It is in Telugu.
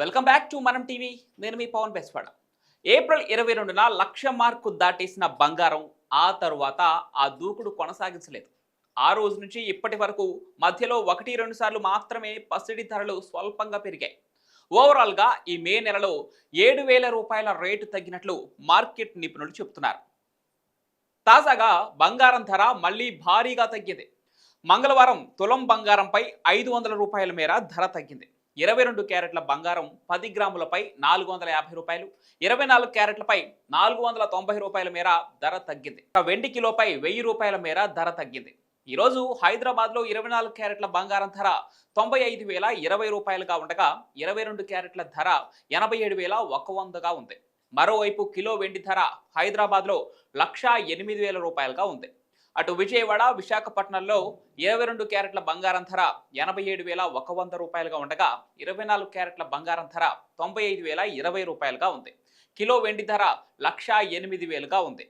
Welcome back to Manam TV నేను మీ పవన్ బెస్వాడ. ఏప్రిల్ ఇరవై రెండున లక్ష మార్కు దాటేసిన బంగారం ఆ తరువాత ఆ దూకుడు కొనసాగించలేదు. ఆ రోజు నుంచి ఇప్పటి వరకు మధ్యలో ఒకటి రెండు సార్లు మాత్రమే పసిడి ధరలు స్వల్పంగా పెరిగాయి. ఓవరాల్గా ఈ మే నెలలో ఏడు వేల రూపాయల రేటు తగ్గినట్లు మార్కెట్ నిపుణులు చెబుతున్నారు. తాజాగా బంగారం ధర మళ్ళీ భారీగా తగ్గింది. మంగళవారం తులం బంగారంపై ఐదు వందల రూపాయల మేర ధర తగ్గింది. ఇరవై రెండు క్యారెట్ల బంగారం పది గ్రాములపై నాలుగు వందల యాభై రూపాయలు ఇరవై నాలుగు క్యారెట్లపై నాలుగు వందల తొంభై రూపాయల మేర ధర తగ్గింది. వెండి కిలోపై వెయ్యి రూపాయల మేర ధర తగ్గింది. ఈరోజు హైదరాబాద్లో ఇరవై నాలుగు క్యారెట్ల బంగారం ధర తొంభై ఐదు వేల ఇరవై రూపాయలుగా ఉండగా ఇరవై రెండు క్యారెట్ల ధర ఎనభై ఏడు వేల ఒక వందగా ఉంది. మరోవైపు కిలో వెండి ధర హైదరాబాద్లో లక్షా ఎనిమిది వేల రూపాయలుగా ఉంది. అటు విజయవాడ విశాఖపట్నంలో ఇరవై రెండు క్యారెట్ల బంగారం ధర ఎనభై ఏడు వేల ఒక వంద రూపాయలుగా ఉండగా ఇరవై నాలుగు క్యారెట్ల బంగారం ధర తొంభై ఐదు వేల ఇరవై రూపాయలుగా ఉంది. కిలో వెండి ధర లక్షా ఎనిమిది వేలుగా ఉంది.